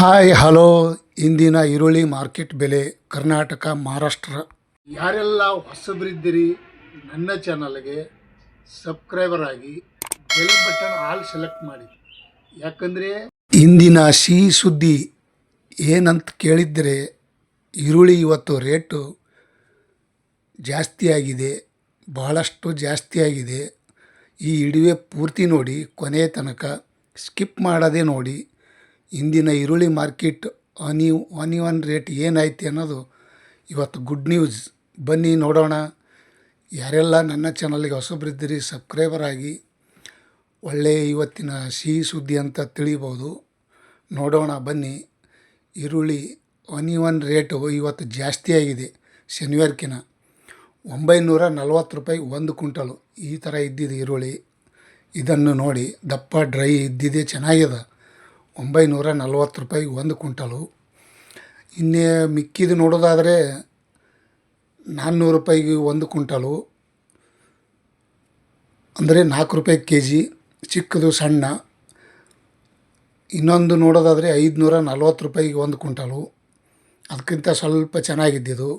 Hi, hello. ಇಂದಿನ ಈರುಳ್ಳಿ market ಬೆಲೆ ಕರ್ನಾಟಕ, ಮಹಾರಾಷ್ಟ್ರ. ಯಾರೆಲ್ಲ ಹೊಸಬರಿದ್ದೀರಿ, ನನ್ನ ಚಾನಲ್ಗೆ ಸಬ್ಸ್ಕ್ರೈಬರ್ ಆಗಿ ಬೆಲ್ ಬಟನ್ ಆಲ್ ಸೆಲೆಕ್ಟ್ ಮಾಡಿ. ಯಾಕಂದರೆ ಇಂದಿನ ಸಿಹಿ ಸುದ್ದಿ ಏನಂತ ಕೇಳಿದರೆ, ಈರುಳ್ಳಿ ಇವತ್ತು ರೇಟು ಜಾಸ್ತಿ ಆಗಿದೆ ಭಾಳಷ್ಟು ಜಾಸ್ತಿ ಆಗಿದೆ ಈ ಇಡುವೆ ಪೂರ್ತಿ ನೋಡಿ, ಕೊನೆಯ ತನಕ ಸ್ಕಿಪ್ ಮಾಡದೆ ನೋಡಿ. ಇಂದಿನ ಈರುಳ್ಳಿ ಮಾರ್ಕೆಟ್ ಅನಿ ಆನಿಯನ್ ರೇಟ್ ಏನೈತಿ ಅನ್ನೋದು ಇವತ್ತು ಗುಡ್ ನ್ಯೂಸ್ ಬನ್ನಿ ನೋಡೋಣ. ಯಾರೆಲ್ಲ ನನ್ನ ಚಾನಲ್ಗೆ ಹೊಸಬ್ರಿದ್ದೀರಿ ಸಬ್ಸ್ಕ್ರೈಬರ್ ಆಗಿ ಒಳ್ಳೆಯ ಇವತ್ತಿನ ಸಿಹಿ ಸುದ್ದಿ ಅಂತ ತಿಳಿಬೋದು. ನೋಡೋಣ, ಬನ್ನಿ. ಈರುಳ್ಳಿ ಆನಿಯನ್ ರೇಟು ಇವತ್ತು ಜಾಸ್ತಿ ಆಗಿದೆ ಶನಿವಾರಕ್ಕಿನ ಒಂಬೈನೂರ ನಲ್ವತ್ತು ರೂಪಾಯಿ ಒಂದು ಕುಂಟಲು ಈ ಥರ ಇದ್ದಿದ್ದು ಈರುಳ್ಳಿ. ಇದನ್ನು ನೋಡಿ ದಪ್ಪ ಡ್ರೈ ಇದ್ದಿದೆ, ಚೆನ್ನಾಗಿದೆ. ಒಂಬೈನೂರ ನಲ್ವತ್ತು ರೂಪಾಯಿ ಒಂದು ಕ್ವಿಂಟಲು. ಇನ್ನೇ ಮಿಕ್ಕಿದ್ದು ನೋಡೋದಾದರೆ ನಾನ್ನೂರು ರೂಪಾಯಿಗೆ ಒಂದು ಕ್ವಿಂಟಲು. ಅಂದರೆ ನಾಲ್ಕು ರೂಪಾಯಿ ಕೆ ಜಿ ಚಿಕ್ಕದು ಸಣ್ಣ. ಇನ್ನೊಂದು ನೋಡೋದಾದರೆ ಐದುನೂರ ನಲ್ವತ್ತು ರೂಪಾಯಿಗೆ ಒಂದು ಕ್ವಿಂಟಲು. ಅದಕ್ಕಿಂತ ಸ್ವಲ್ಪ ಚೆನ್ನಾಗಿದ್ದಿದ್ದು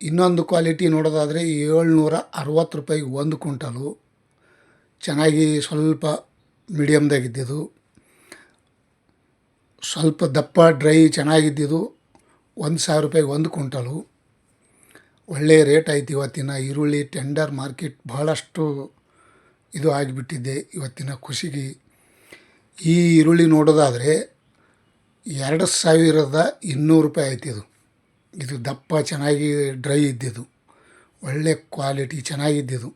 ಇನ್ನೊಂದು ಕ್ವಾಲಿಟಿ ನೋಡೋದಾದರೆ ಏಳ್ನೂರ ಅರವತ್ತು ರೂಪಾಯಿಗೆ ಒಂದು ಕ್ವಿಂಟಲು. ಚೆನ್ನಾಗಿ ಸ್ವಲ್ಪ ಮೀಡಿಯಮ್ದಾಗಿದ್ದಿದ್ದು ಸ್ವಲ್ಪ ದಪ್ಪ, ಡ್ರೈ, ಚೆನ್ನಾಗಿದ್ದಿದ್ದು ಒಂದು ಸಾವಿರ ರೂಪಾಯಿಗೆ ಒಂದು ಕುಂಟಲು ಒಳ್ಳೆಯ ರೇಟ್ ಆಯ್ತು ಇವತ್ತಿನ ಈರುಳ್ಳಿ ಟೆಂಡರ್ ಮಾರ್ಕೆಟ್ ಬಹಳಷ್ಟು ಇದು ಆಗಿಬಿಟ್ಟಿದ್ದೆ ಇವತ್ತಿನ ಖುಷಿಗೆ. ಈ ಈರುಳ್ಳಿ ನೋಡೋದಾದರೆ ಎರಡು ಸಾವಿರದ ಇನ್ನೂರು ರೂಪಾಯಿ ಆಯ್ತು ಇದು. ಇದು ದಪ್ಪ, ಚೆನ್ನಾಗಿ ಡ್ರೈ ಇದ್ದಿದ್ದು. ಒಳ್ಳೆ ಕ್ವಾಲಿಟಿ, ಚೆನ್ನಾಗಿದ್ದಿದ್ದು.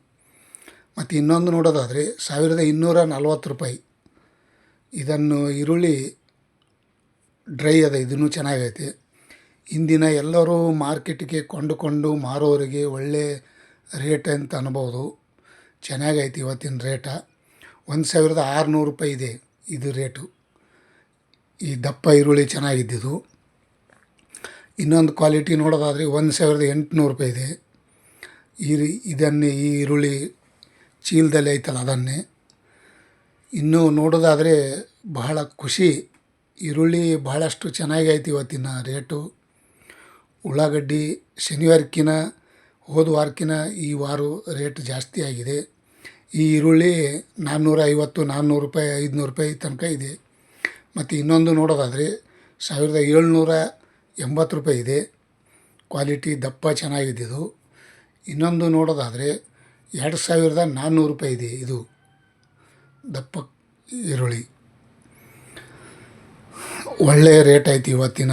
ಮತ್ತು ಇನ್ನೊಂದು ನೋಡೋದಾದರೆ ಸಾವಿರದ ಇನ್ನೂರ ನಲ್ವತ್ತು ರೂಪಾಯಿ. ಇದನ್ನು ಈರುಳ್ಳಿ ಡ್ರೈ ಅದ, ಇದನ್ನು ಚೆನ್ನಾಗೈತಿ. ಇಂದಿನ ಎಲ್ಲರೂ ಮಾರ್ಕೆಟಿಗೆ ಕೊಂಡುಕೊಂಡು ಮಾರೋರಿಗೆ ಒಳ್ಳೆ ರೇಟ್ ಅಂತ ಅನ್ಬೋದು. ಚೆನ್ನಾಗೈತಿ ಇವತ್ತಿನ ರೇಟ ಒಂದು ಸಾವಿರದ ಆರುನೂರು ರೂಪಾಯಿ ಇದೆ ಇದು ರೇಟು ಈ ದಪ್ಪ ಈರುಳ್ಳಿ ಚೆನ್ನಾಗಿದ್ದಿದ್ದು. ಇನ್ನೊಂದು ಕ್ವಾಲಿಟಿ ನೋಡೋದಾದರೆ ಒಂದು ಸಾವಿರದ ಎಂಟುನೂರು ರೂಪಾಯಿ ಇದೆ. ಈ ಇದನ್ನೇ, ಈ ಈರುಳ್ಳಿ ಚೀಲದಲ್ಲಿ ಐತಲ್ಲ ಅದನ್ನೇ. ಇನ್ನು ನೋಡೋದಾದರೆ ಬಹಳ ಖುಷಿ. ಈರುಳ್ಳಿ ಭಾಳಷ್ಟು ಚೆನ್ನಾಗಿ ಐತಿ ಇವತ್ತಿನ ರೇಟು. ಉಳ್ಳಾಗಡ್ಡಿ ಶನಿವಾರಕ್ಕಿನ, ಹೋದ ವಾರಕ್ಕಿನ ಈ ವಾರ ರೇಟ್ ಜಾಸ್ತಿ ಆಗಿದೆ. ಈ ಈರುಳ್ಳಿ ನಾನ್ನೂರ ಐವತ್ತು ನಾನ್ನೂರು ರೂಪಾಯಿ ಐದುನೂರು ರೂಪಾಯಿ ತನಕ ಇದೆ. ಮತ್ತು ಇನ್ನೊಂದು ನೋಡೋದಾದರೆ ಸಾವಿರದ ಏಳ್ನೂರ ಎಂಬತ್ತು ರೂಪಾಯಿ ಇದೆ. ಕ್ವಾಲಿಟಿ ದಪ್ಪ ಚೆನ್ನಾಗಿದ್ದಿದ್ದು ಇನ್ನೊಂದು ನೋಡೋದಾದರೆ ಎರಡು ಸಾವಿರದ ನಾನ್ನೂರು ರೂಪಾಯಿ ಇದೆ ಇದು ದಪ್ಪ ಈರುಳ್ಳಿ. ಒಳ್ಳೆಯ ರೇಟ್ ಐತಿ ಇವತ್ತಿನ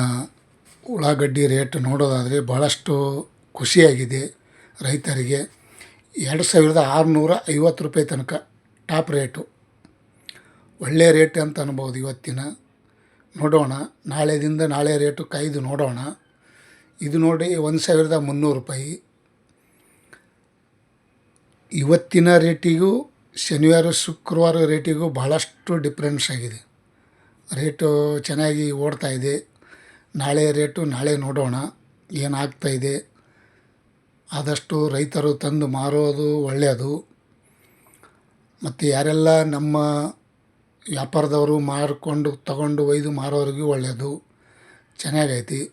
ಉಳ್ಳಾಗಡ್ಡಿ ರೇಟ್ ನೋಡೋದಾದರೆ ಭಾಳಷ್ಟು ಖುಷಿಯಾಗಿದೆ ರೈತರಿಗೆ. ಎರಡು ಸಾವಿರದ ಆರುನೂರ ಐವತ್ತು ರೂಪಾಯಿ ತನಕ ಟಾಪ್ ರೇಟು. ಒಳ್ಳೆಯ ರೇಟ್ ಅಂತ ಅನ್ಬೋದು ಇವತ್ತಿನ. ನೋಡೋಣ, ನಾಳೆದಿಂದ ನಾಳೆ ರೇಟು ಕಾಯ್ದು ನೋಡೋಣ. ಇದು ನೋಡಿ ಒಂದು ಸಾವಿರದ ಮುನ್ನೂರು ರೂಪಾಯಿ. ಇವತ್ತಿನ ರೇಟಿಗೂ ಶನಿವಾರ, ಶುಕ್ರವಾರ ರೇಟಿಗೂ ಭಾಳಷ್ಟು ಡಿಫ್ರೆನ್ಸ್ ಆಗಿದೆ. ರೇಟು ಚೆನ್ನಾಗಿ ಓಡ್ತಾ ಇದೆ. ನಾಳೆ ರೇಟು ನಾಳೆ ನೋಡೋಣ. ಏನಾಗ್ತಾ ಇದೆ? ಆದಷ್ಟು ರೈತರು ತಂದು ಮಾರೋದು ಒಳ್ಳೆಯದು. ಮತ್ತು ಯಾರೆಲ್ಲ ನಮ್ಮ ವ್ಯಾಪಾರದವರು ಮಾರಿಕೊಂಡು ತಗೊಂಡು ಒಯ್ದು ಮಾರೋರಿಗೂ ಒಳ್ಳೆಯದು. ಚೆನ್ನಾಗೈತಿ.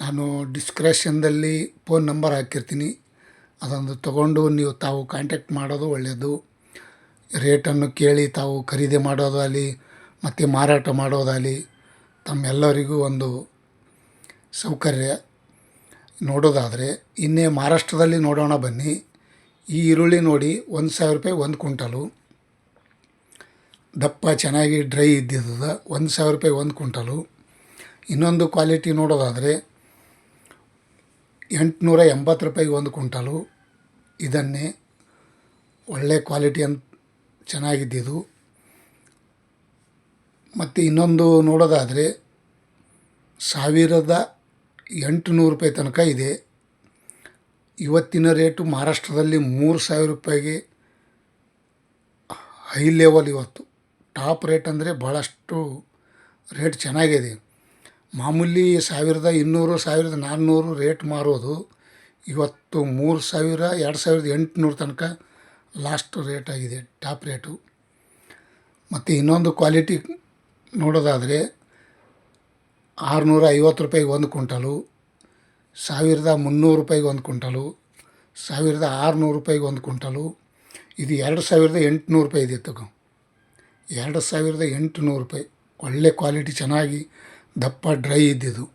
ನಾನು ಡಿಸ್ಕ್ರಿಪ್ಷನ್ದಲ್ಲಿ ಫೋನ್ ನಂಬರ್ ಹಾಕಿರ್ತೀನಿ. ಅದೊಂದು ತಗೊಂಡು ನೀವು ತಾವು ಕಾಂಟ್ಯಾಕ್ಟ್ ಮಾಡೋದು ಒಳ್ಳೆಯದು. ರೇಟನ್ನು ಕೇಳಿ ತಾವು ಖರೀದಿ ಮಾಡೋದಾಗಲಿ ಮತ್ತು ಮಾರಾಟ ಮಾಡೋದಾಗಲಿ ತಮ್ಮೆಲ್ಲರಿಗೂ ಒಂದು ಸೌಕರ್ಯ ನೋಡೋದಾದರೆ, ಇನ್ನೇ ಮಹಾರಾಷ್ಟ್ರದಲ್ಲಿ ನೋಡೋಣ ಬನ್ನಿ. ಈ ಈರುಳ್ಳಿ ನೋಡಿ ಒಂದು ಸಾವಿರ ರೂಪಾಯಿ ಒಂದು ಕ್ವಿಂಟಲು. ದಪ್ಪ, ಚೆನ್ನಾಗಿ ಡ್ರೈ ಇದ್ದಿದ್ದದ ಒಂದು ಸಾವಿರ ರೂಪಾಯಿ ಒಂದು ಕ್ವಿಂಟಲು. ಇನ್ನೊಂದು ಕ್ವಾಲಿಟಿ ನೋಡೋದಾದರೆ ಎಂಟುನೂರ ಎಂಬತ್ತು ರೂಪಾಯಿಗೆ ಒಂದು ಕ್ವಿಂಟಲು. ಇದನ್ನೇ ಒಳ್ಳೆ ಕ್ವಾಲಿಟಿ ಅಂತ ಚೆನ್ನಾಗಿದ್ದಿದ್ದು. ಮತ್ತು ಇನ್ನೊಂದು ನೋಡೋದಾದರೆ ಸಾವಿರದ ಎಂಟುನೂರು ರೂಪಾಯಿ ತನಕ ಇದೆ. ಇವತ್ತಿನ ರೇಟು ಮಹಾರಾಷ್ಟ್ರದಲ್ಲಿ ಮೂರು ಸಾವಿರ ರೂಪಾಯಿಗೆ ಹೈ ಲೆವೆಲ್ ಇವತ್ತು. ಟಾಪ್ ರೇಟ್ ಅಂದರೆ ಭಾಳಷ್ಟು ರೇಟ್ ಚೆನ್ನಾಗಿದೆ. ಮಾಮೂಲಿ ಸಾವಿರದ ಇನ್ನೂರು, ಸಾವಿರದ ನಾನ್ನೂರು ರೇಟ್ ಮಾರೋದು ಇವತ್ತು ಮೂರು ಸಾವಿರ, ಎರಡು ಸಾವಿರದ ಎಂಟುನೂರು ತನಕ ಲಾಸ್ಟ್ ರೇಟ್ ಆಗಿದೆ, ಟಾಪ್ ರೇಟು. ಮತ್ತು ಇನ್ನೊಂದು ಕ್ವಾಲಿಟಿ ನೋಡೋದಾದರೆ ಆರುನೂರ ಐವತ್ತು ರೂಪಾಯಿಗೆ ಒಂದು ಕುಂಟಲು ಸಾವಿರದ ಮುನ್ನೂರು ರೂಪಾಯಿಗೆ ಒಂದು ಕುಂಟಲು ಸಾವಿರದ ಆರುನೂರು ರೂಪಾಯಿಗೆ ಒಂದು ಕುಂಟಲು ಇದು ಎರಡು ಸಾವಿರದ ಎಂಟುನೂರು ರೂಪಾಯಿ ಇದೆ ತಗೋ. ಎರಡು ಸಾವಿರದ ಎಂಟುನೂರು ರೂಪಾಯಿ. ಒಳ್ಳೆ ಕ್ವಾಲಿಟಿ, ಚೆನ್ನಾಗಿ ದಪ್ಪ, ಡ್ರೈ ಇದ್ದಿದ್ದು.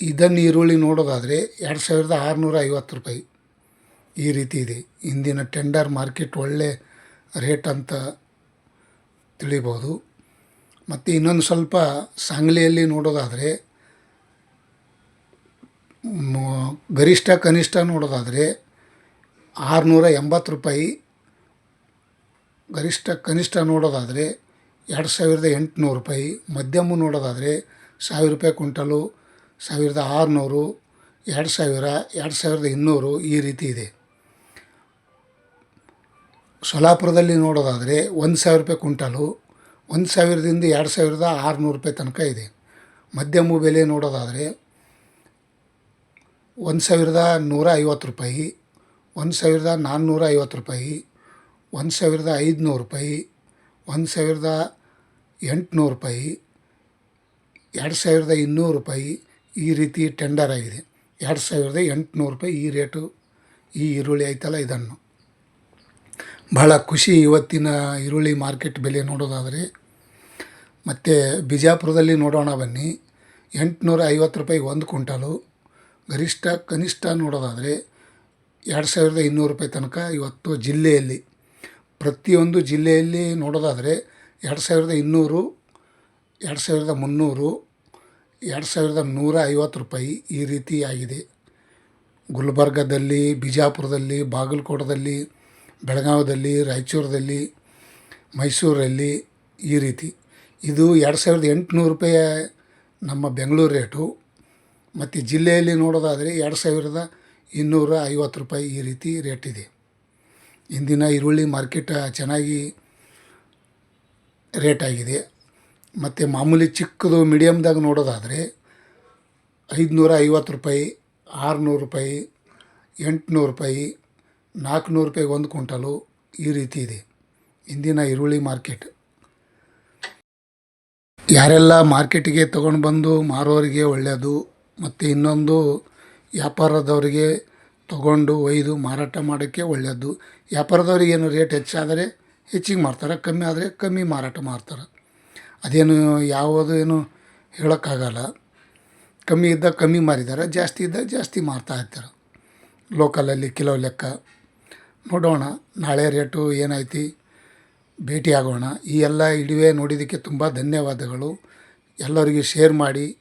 ಇದನ್ನು ಈರುಳ್ಳಿ ನೋಡೋದಾದರೆ ಎರಡು ಸಾವಿರದ ಆರುನೂರ ಐವತ್ತು ರೂಪಾಯಿ ಈ ರೀತಿ ಇದೆ. ಇಂದಿನ ಟೆಂಡರ್ ಮಾರ್ಕೆಟ್ ಒಳ್ಳೆ ರೇಟ್ ಅಂತ ತಿಳಿಬೋದು. ಮತ್ತು ಇನ್ನೊಂದು ಸ್ವಲ್ಪ ಸಾಂಗ್ಲಿಯಲ್ಲಿ ನೋಡೋದಾದರೆ ಗರಿಷ್ಠ ಕನಿಷ್ಠ ನೋಡೋದಾದರೆ ಆರುನೂರ ಎಂಬತ್ತು ರೂಪಾಯಿ, ಗರಿಷ್ಠ ಕನಿಷ್ಠ ನೋಡೋದಾದರೆ ಎರಡು ಸಾವಿರದ ಎಂಟುನೂರು ರೂಪಾಯಿ, ಮಧ್ಯಮ ನೋಡೋದಾದರೆ ಸಾವಿರ ರೂಪಾಯಿ ಕ್ವಿಂಟಲು ಸಾವಿರದ ಆರುನೂರು, ಎರಡು ಸಾವಿರ, ಎರಡು ಸಾವಿರದ ಇನ್ನೂರು ಈ ರೀತಿ ಇದೆ. ಸೊಲಾಪುರದಲ್ಲಿ ನೋಡೋದಾದರೆ ಒಂದು ಸಾವಿರ ರೂಪಾಯಿ ಕುಂಟಲು ಒಂದು ಸಾವಿರದಿಂದ ಎರಡು ಸಾವಿರದ ಆರುನೂರು ರೂಪಾಯಿ ತನಕ ಇದೆ. ಮಧ್ಯಮ ಬೆಲೆ ನೋಡೋದಾದರೆ ಒಂದು ಸಾವಿರದ ನೂರ ಐವತ್ತು ರೂಪಾಯಿ, ಒಂದು ಸಾವಿರದ ನಾನ್ನೂರ ಐವತ್ತು ರೂಪಾಯಿ, ಒಂದು ಸಾವಿರದ ಐದುನೂರು ರೂಪಾಯಿ, ಒಂದು ಸಾವಿರದ ಎಂಟುನೂರು ರೂಪಾಯಿ, ಎರಡು ಸಾವಿರದ ಇನ್ನೂರು ರೂಪಾಯಿ ಈ ರೀತಿ ಟೆಂಡರ್ ಆಗಿದೆ. ಎರಡು ಸಾವಿರದ ಎಂಟುನೂರು ರೂಪಾಯಿ ಈ ರೇಟು, ಈ ಈರುಳ್ಳಿ ಐತಲ್ಲ ಇದನ್ನು. ಭಾಳ ಖುಷಿ ಇವತ್ತಿನ ಈರುಳ್ಳಿ ಮಾರ್ಕೆಟ್ ಬೆಲೆ ನೋಡೋದಾದರೆ ಮತ್ತು ಬಿಜಾಪುರದಲ್ಲಿ ನೋಡೋಣ ಬನ್ನಿ. ಎಂಟುನೂರ ಐವತ್ತು ರೂಪಾಯಿಗೆ ಒಂದು ಕುಂಟಲು ಗರಿಷ್ಠ, ಕನಿಷ್ಠ ನೋಡೋದಾದರೆ ಎರಡು ಸಾವಿರದ ಇನ್ನೂರು ರೂಪಾಯಿ ತನಕ ಇವತ್ತು ಜಿಲ್ಲೆಯಲ್ಲಿ. ಪ್ರತಿಯೊಂದು ಜಿಲ್ಲೆಯಲ್ಲಿ ನೋಡೋದಾದರೆ ಎರಡು ಸಾವಿರದ ಇನ್ನೂರು, ಎರಡು ಸಾವಿರದ ಮುನ್ನೂರು, ಎರಡು ಸಾವಿರದ ನೂರ ಐವತ್ತು ರೂಪಾಯಿ ಈ ರೀತಿ ಆಗಿದೆ. ಗುಲ್ಬರ್ಗದಲ್ಲಿ, ಬಿಜಾಪುರದಲ್ಲಿ, ಬಾಗಲಕೋಟದಲ್ಲಿ ಬೆಳಗಾವದಲ್ಲಿ ರಾಯಚೂರದಲ್ಲಿ ಮೈಸೂರಲ್ಲಿ ಈ ರೀತಿ. ಇದು ಎರಡು ಸಾವಿರದ ಎಂಟುನೂರು ರೂಪಾಯಿ ನಮ್ಮ ಬೆಂಗಳೂರು ರೇಟು. ಮತ್ತು ಜಿಲ್ಲೆಯಲ್ಲಿ ನೋಡೋದಾದರೆ ಎರಡು ಸಾವಿರದ ಇನ್ನೂರ ಐವತ್ತು ರೂಪಾಯಿ ಈ ರೀತಿ ರೇಟ್ ಇದೆ. ಇಂದಿನ ಈರುಳ್ಳಿ ಮಾರ್ಕೆಟ್ ಚೆನ್ನಾಗಿ ರೇಟ್ ಆಗಿದೆ. ಮತ್ತು ಮಾಮೂಲಿ ಚಿಕ್ಕದು, ಮೀಡಿಯಮ್ದಾಗ ನೋಡೋದಾದರೆ ಐದುನೂರ ಐವತ್ತು ರೂಪಾಯಿ, ಆರುನೂರು ರೂಪಾಯಿ, ಎಂಟುನೂರು ರೂಪಾಯಿ, ನಾಲ್ಕುನೂರು ರೂಪಾಯಿ ಒಂದು ಕ್ವಿಂಟಲು ಈ ರೀತಿ ಇದೆ. ಇಂದಿನ ಈರುಳ್ಳಿ ಮಾರ್ಕೆಟ್. ಯಾರೆಲ್ಲ ಮಾರ್ಕೆಟಿಗೆ ತೊಗೊಂಡು ಬಂದು ಮಾರೋರಿಗೆ ಒಳ್ಳೆಯದು ಮತ್ತು ಇನ್ನೊಂದು ವ್ಯಾಪಾರದವರಿಗೆ ತೊಗೊಂಡು ಒಯ್ದು ಮಾರಾಟ ಮಾಡೋಕ್ಕೆ ಒಳ್ಳೆಯದು ವ್ಯಾಪಾರದವ್ರಿಗೆ ಏನು ರೇಟ್ ಹೆಚ್ಚಾದರೆ ಹೆಚ್ಚಿಗೆ ಮಾರ್ತಾರೆ, ಕಮ್ಮಿ ಆದರೆ ಕಮ್ಮಿ ಮಾರಾಟ ಮಾಡ್ತಾರೆ ಅದೇನು ಯಾವುದು ಏನು ಹೇಳೋಕ್ಕಾಗಲ್ಲ. ಕಮ್ಮಿ ಇದ್ದಾಗ ಕಮ್ಮಿ ಮಾರಿದ್ದಾರೆ, ಜಾಸ್ತಿ ಇದ್ದಾಗ ಜಾಸ್ತಿ ಮಾರ್ತಾ ಇರ್ತಾರೆ ಲೋಕಲಲ್ಲಿ ಕಿಲೋ ಲೆಕ್ಕ. ನೋಡೋಣ, ನಾಳೆ ರೇಟು ಏನೈತಿ ಭೇಟಿ ಆಗೋಣ ಈ ಎಲ್ಲ ಇಡಿವೆ ನೋಡಿದ್ದಕ್ಕೆ ತುಂಬ ಧನ್ಯವಾದಗಳು. ಎಲ್ಲರಿಗೂ ಶೇರ್ ಮಾಡಿ.